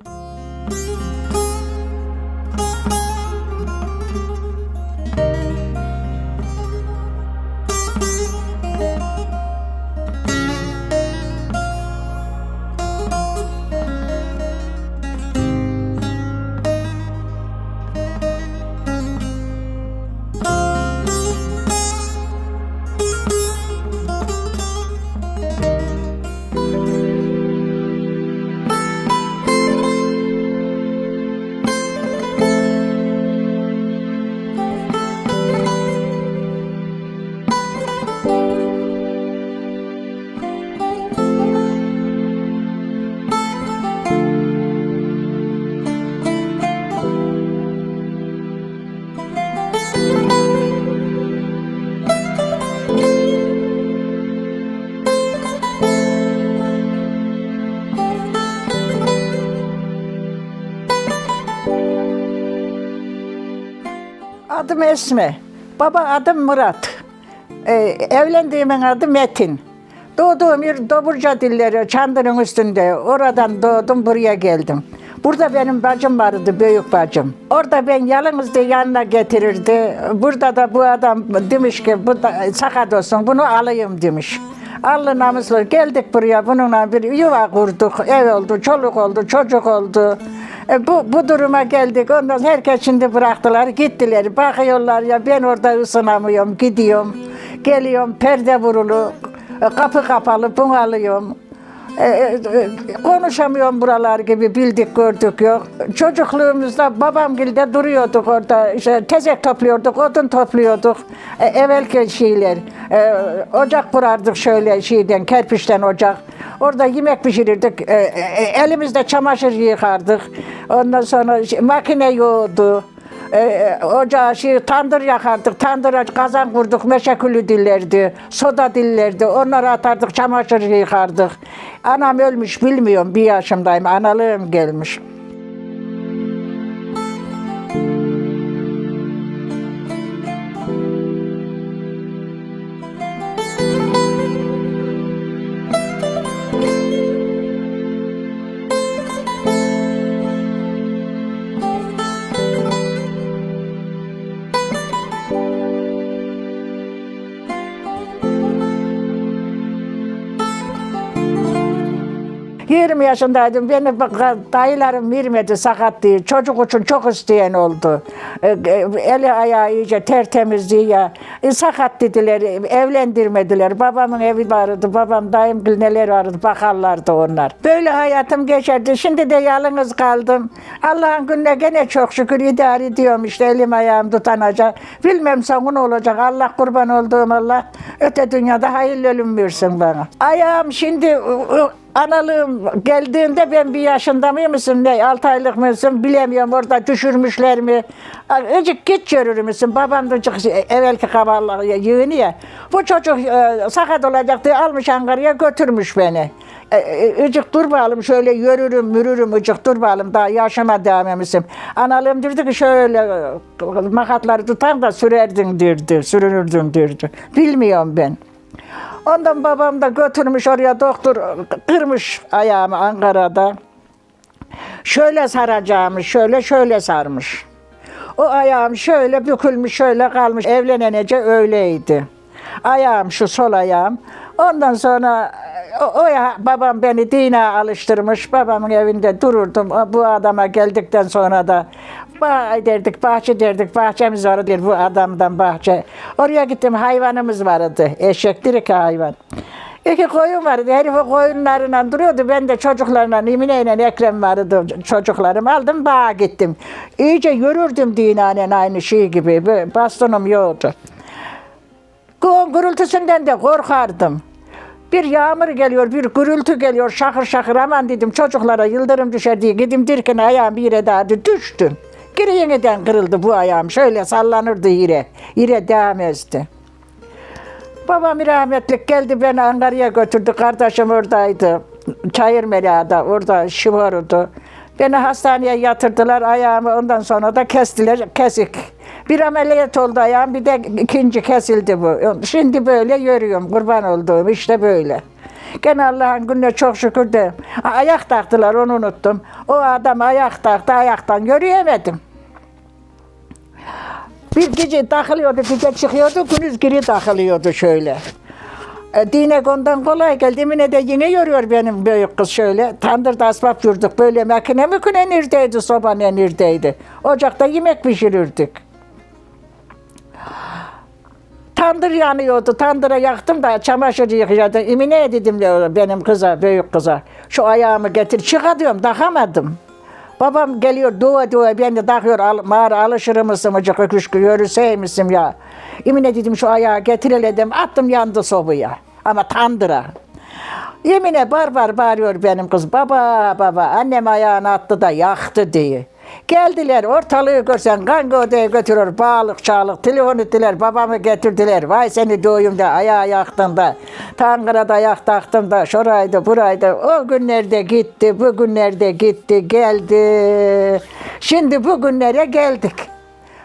Música Adım Esme. Baba adım Murat. Ee, evlendiğimin adı Metin. Doğduğum yer Doburca dilleri, Çandır'ın üstünde. Oradan doğdum, buraya geldim. Burada benim bacım vardı, büyük bacım. Orada ben yalnızdı yanına getirirdi. Burada da bu adam demiş ki, bu da sakat olsun, bunu alayım demiş. Allı namuslu geldik buraya bununla bir yuva kurduk, ev oldu, çoluk oldu, çocuk oldu. E, bu, bu duruma geldik. Ondan herkes şimdi bıraktılar, gittiler. Bakıyorlar ya ben orada ısınamıyorum, gidiyorum. Geliyorum, perde vurulu, e, kapı kapalı, bunalıyorum. E, e, e, konuşamıyorum buralar gibi bildik gördük yok. Çocukluğumuzda babamgilde duruyorduk orada işte tezek topluyorduk, odun topluyorduk. E, evvelki şeyler. E, ocak kurardık şöyle şeyden, kerpiçten ocak. Orada yemek pişirirdik. E, elimizde çamaşır yıkardık. Ondan sonra şey, makine yoğurdu. E, ocağa şey, tandır yakardık, tandıra kazan kurduk, meşekülü dillerdi, soda dillerdi, onları atardık, çamaşır yıkardık. Anam ölmüş bilmiyorum, bir yaşımdayım, analığım gelmiş. Yirmi yaşındaydım. Beni dayılarım vermedi sakat diye. Çocuk için çok isteyen oldu. E, e, Eli ayağı iyice tertemizdi ya. E, sakat dediler. Evlendirmediler. Babamın evi vardı. Babam dayım neler vardı. Bakarlardı onlar. Böyle hayatım geçerdi. Şimdi de yalnız kaldım. Allah'ın gününe gene çok şükür idare ediyorum işte. Elim ayağım tutanacak. Bilmem sonu olacak. Allah kurban olduğum Allah. Öte dünyada hayırlı ölüm versin bana. Ayağım şimdi Analığım geldiğinde ben bir yaşında mıymışım ne altı aylık mısın bilemiyorum orada düşürmüşler mi? Azıcık git görür müsün? Babam da çok evvelki kabarlığı yığını ya. Bu çocuk e, sakat olacak diye almış Ankara'ya götürmüş beni. E, e, dur bakalım şöyle yürürüm mürürüm ıcık dur bakalım daha yaşama devam emişim. Analığım dedi ki şöyle e, makatları tutan da sürerdin dirdi, sürünürdün dirdi. Bilmiyorum ben. Ondan babam da götürmüş oraya doktor kırmış ayağımı Ankara'da. Şöyle saracağımı şöyle şöyle sarmış. O ayağım şöyle bükülmüş şöyle kalmış. Evlenenece öyleydi. Ayağım şu sol ayağım. Ondan sonra o, o ya, babam beni dine alıştırmış. Babamın evinde dururdum. Bu adama geldikten sonra da Bah derdik, bahçe derdik, bahçemiz vardı bu adamdan bahçe. Oraya gittim, hayvanımız vardı, eşektir ki hayvan. İki koyun vardı, herif o duruyordu. Ben de çocuklarla, İmine ile Ekrem vardı çocuklarım. Aldım, bağa gittim. İyice yürürdüm dinanen aynı şey gibi, bastonum yoktu. Gürültüsünden de korkardım. Bir yağmur geliyor, bir gürültü geliyor, şakır şakır aman dedim çocuklara yıldırım düşer diye gidim dirken ayağım bir yere daha düştüm. Geri yeniden kırıldı bu ayağım, şöyle sallanırdı yere, yere devam etti. Babam rahmetlik geldi beni Ankara'ya götürdü, kardeşim oradaydı. Çayır Melia'da, orada şımardı. Beni hastaneye yatırdılar, ayağımı ondan sonra da kestiler, kesik. Bir ameliyat oldu ayağım, bir de ikinci kesildi bu. Şimdi böyle yürüyorum, kurban olduğum işte böyle. Gene Allah'ın gününe çok şükür de. Ayak taktılar onu unuttum. O adam ayak taktı ayaktan yürüyemedim. Bir gece takılıyordu, gece çıkıyordu, gündüz geri takılıyordu şöyle. E, Dinek ondan kolay geldi. Emine de yine yoruyor benim büyük kız şöyle. Tandırda asbap yurduk böyle makine mükine neredeydi, soba ne neredeydi. Ocakta yemek pişirirdik. Tandır yanıyordu. Tandıra yaktım da çamaşır yıkayacaktım. Emine dedim de benim kıza, büyük kıza. Şu ayağımı getir. Çıka diyorum, takamadım. Babam geliyor dua dua ben de takıyor al, mağara alışır mısın mıcık öküşkü yürüseymişsin ya. Emine dedim şu ayağı getir hele dedim attım yandı sobaya ama tandıra. Yemine bar bar bağırıyor benim kız. Baba baba annem ayağını attı da yaktı diye. Geldiler ortalığı görsen kanka odaya götürür bağlık çağlık telefon ettiler babamı getirdiler. Vay seni doğuyum da ayağı yaktın da Tanrı'da ayak taktım da şuraydı buraydı. O günlerde gitti bu günlerde gitti geldi. Şimdi bugünlere geldik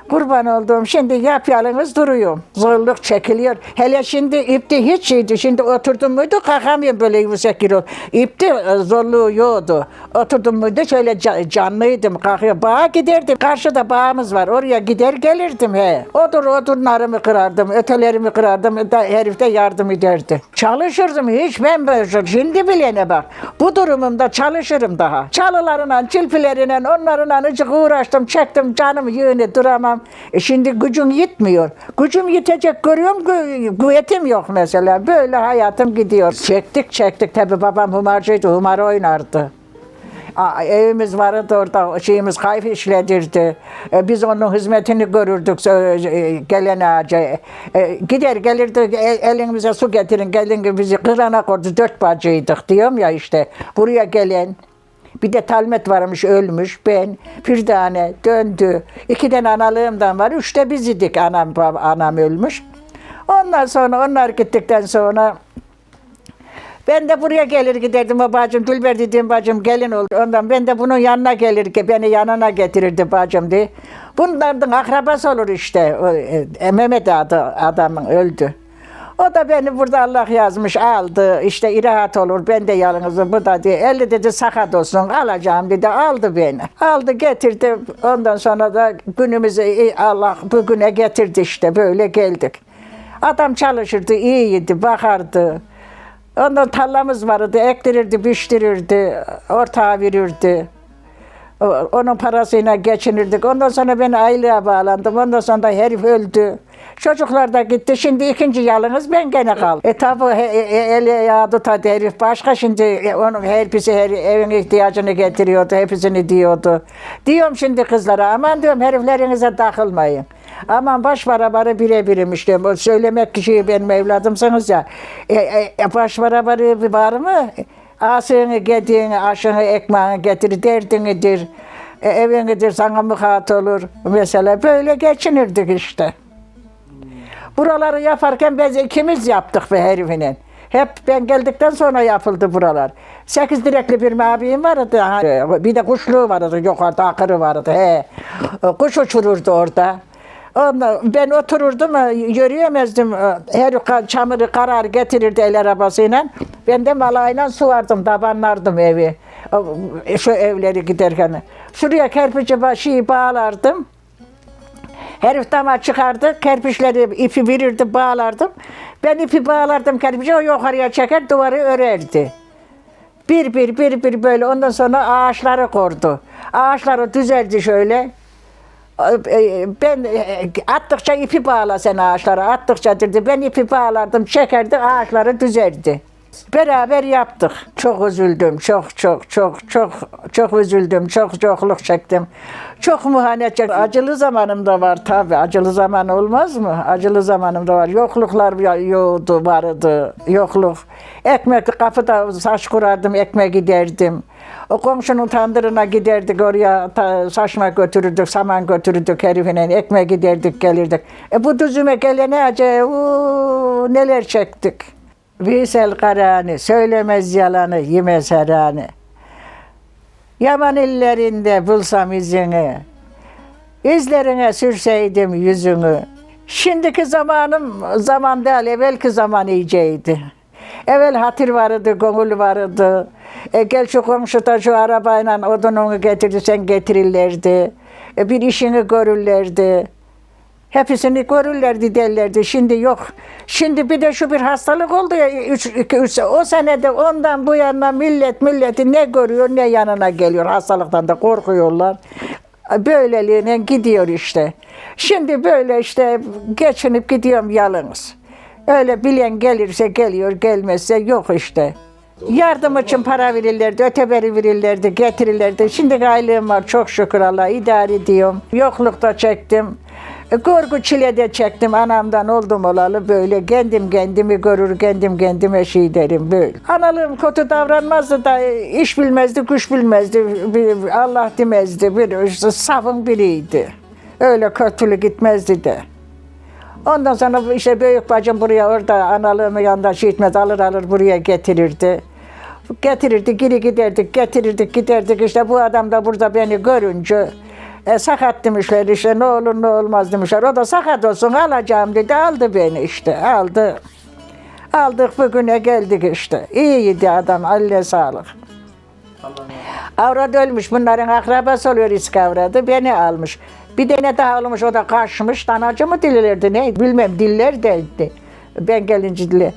Kurban olduğum şimdi yapyalınız duruyor. Zorluk çekiliyor. Hele şimdi ipti hiç şeydi. Şimdi oturdum muydu kalkamıyorum böyle yüksek kilo. İpti e, zorluğu yoktu. Oturdum muydu şöyle ca- canlıydım. Kalkıyor. Bağa giderdim. Karşıda bağımız var. Oraya gider gelirdim he. Odur odunlarımı kırardım. Ötelerimi kırardım. Da, herif de yardım ederdi. Çalışırdım hiç ben böyle. Şimdi bilene bak. Bu durumumda çalışırım daha. Çalılarına, çilpilerine, onlarla uğraştım, çektim canım yığını duramam. E şimdi gücüm yetmiyor. Gücüm yetecek görüyorum, gü- yok mesela. Böyle hayatım gidiyor. Çektik çektik. Tabi babam humarcıydı, humar oynardı. Aa, evimiz vardı orada, şeyimiz kayıp işledirdi. E, biz onun hizmetini görürdük e, gelen ağaca. E, gider gelirdi, e, elinize su getirin, gelin bizi kırana koydu, dört bacıydık diyorum ya işte. Buraya gelen, bir de Talmet varmış ölmüş. Ben bir tane döndü. İki tane analığımdan var. Üçte biz idik. Anam, anam ölmüş. Ondan sonra onlar gittikten sonra ben de buraya gelir giderdim o bacım. Dülber dediğim bacım gelin oldu. Ondan ben de bunun yanına gelir ki beni yanına getirirdi bacım diye. Bunlardan akrabası olur işte. E, Mehmet adı adamın öldü. O da beni burada Allah yazmış aldı. İşte rahat olur ben de yalnızım bu da diye. 50 dedi sakat olsun alacağım dedi aldı beni. Aldı getirdi ondan sonra da günümüzü Allah bugüne getirdi işte böyle geldik. Adam çalışırdı iyiydi bakardı. Ondan tarlamız vardı ektirirdi biçtirirdi ortağa verirdi. Onun parasıyla geçinirdik. Ondan sonra ben aylığa bağlandım. Ondan sonra herif öldü. Çocuklar da gitti. Şimdi ikinci yalınız ben gene kaldım. E tabi eli ayağı tutadı herif. Başka şimdi e, onun her birisi her evin ihtiyacını getiriyordu. Hepsini diyordu. Diyorum şimdi kızlara aman diyorum heriflerinize takılmayın. Aman baş barabarı birebirmiş diyorum. O söylemek kişiyi benim evladımsınız ya. E, e, e, baş barabarı var mı? Asını, gediğini, aşını, ekmeğini getir, derdinidir. E, evinidir, sana muhat olur. Mesela böyle geçinirdik işte. Buraları yaparken biz ikimiz yaptık be herifinin. Hep ben geldikten sonra yapıldı buralar. Sekiz direkli bir mabiyim vardı. Bir de kuşluğu vardı, yukarıda akırı vardı. He. Kuş uçururdu orada. Ondan, ben otururdum, e, yürüyemezdim. E, Her çamuru karar getirirdi el arabasıyla. Ben de malayla suvardım, tabanlardım evi. Şu evleri giderken. Şuraya kerpiçi başı bağlardım. Herif dama çıkardı, kerpiçleri ipi verirdi, bağlardım. Ben ipi bağlardım kerpiçe, o yukarıya çeker, duvarı örerdi. Bir bir bir bir böyle ondan sonra ağaçları kordu. Ağaçları düzeldi şöyle. E, Ben e, attıkça ipi bağla sen ağaçlara, attıkça dedi. Ben ipi bağlardım, çekerdi, ağaçları düzeldi. Beraber yaptık. Çok üzüldüm, çok çok çok çok çok üzüldüm, çok çokluk çektim. Çok muhanet çektim. Acılı zamanım da var tabii. Acılı zaman olmaz mı? Acılı zamanım da var. Yokluklar yoğdu, vardı. Yokluk. Ekmek kapıda saç kurardım, ekmek giderdim. O komşunun tandırına giderdik oraya ta, saçma götürürdük, saman götürürdük herifine, ekmek giderdik gelirdik. E bu düzüme gelene acı neler çektik. Veysel Karani, söylemez yalanı, yemez herani. Yaman illerinde bulsam izini, izlerine sürseydim yüzünü. Şimdiki zamanım zaman değil, evvelki zaman iyiceydi. Evvel hatır vardı, gönül vardı. E, gel şu komşuda şu arabayla odununu getirirsen getirirlerdi. E, bir işini görürlerdi. Hepsini görürlerdi derlerdi. Şimdi yok. Şimdi bir de şu bir hastalık oldu ya. Üç, iki, üç, o senede ondan bu yana millet milleti ne görüyor ne yanına geliyor. Hastalıktan da korkuyorlar. Böyleliğine gidiyor işte. Şimdi böyle işte geçinip gidiyorum yalnız. Öyle bilen gelirse geliyor, gelmezse yok işte. Yardım için para verirlerdi, öteberi verirlerdi, getirirlerdi. Şimdi aylığım var çok şükür Allah idare ediyorum. Yoklukta çektim. Korku çile de çektim anamdan oldum olalı böyle kendim kendimi görür kendim kendime şey derim böyle. Analığım kötü davranmazdı da iş bilmezdi kuş bilmezdi Allah demezdi bir işte safın biriydi. Öyle kötülük gitmezdi de. Ondan sonra işte büyük bacım buraya orada analığımın yanında şey etmez alır alır buraya getirirdi. Getirirdi geri giderdik getirirdik giderdik işte bu adam da burada beni görünce e, sakat demişler işte ne olur ne olmaz demişler. O da sakat olsun alacağım dedi aldı beni işte aldı. Aldık bugüne geldik işte. İyiydi adam Allah sağlık. Avrat ölmüş. Bunların akrabası oluyor iskavradı. Beni almış. Bir tane daha olmuş. O da kaçmış. Danacı mı dillerdi ne? Bilmem diller değildi. Ben gelince dile.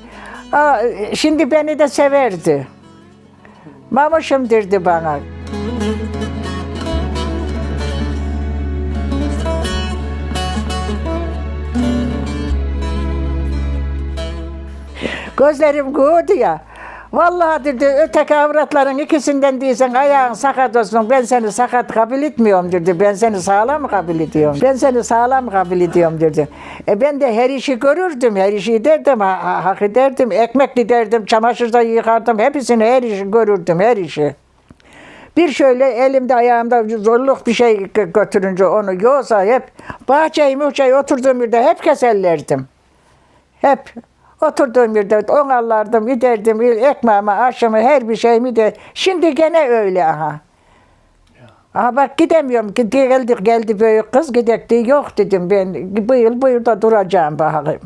Aa, şimdi beni de severdi. Mamışım derdi bana. Gözlerim gördü ya. Vallahi dedi öteki avratların ikisinden değilsen ayağın sakat olsun ben seni sakat kabul etmiyorum dedi. Ben seni sağlam kabul ediyorum. Ben seni sağlam kabul ediyorum dedi. E ben de her işi görürdüm. Her işi derdim. Ha, ha- hak ederdim. Ekmek derdim. Çamaşır da yıkardım. Hepsini her işi görürdüm. Her işi. Bir şöyle elimde ayağımda zorluk bir şey gö- götürünce onu yoksa hep bahçeyi muhçeyi oturduğum yerde hep keserlerdim. Hep oturduğum yerde onarlardım, giderdim, ekmeğimi, aşımı, her bir şeyimi de. Şimdi gene öyle aha. Aha bak gidemiyorum. Gid- Geldi, geldi büyük kız gidek diye yok dedim ben. Bu yıl bu yılda duracağım bakalım.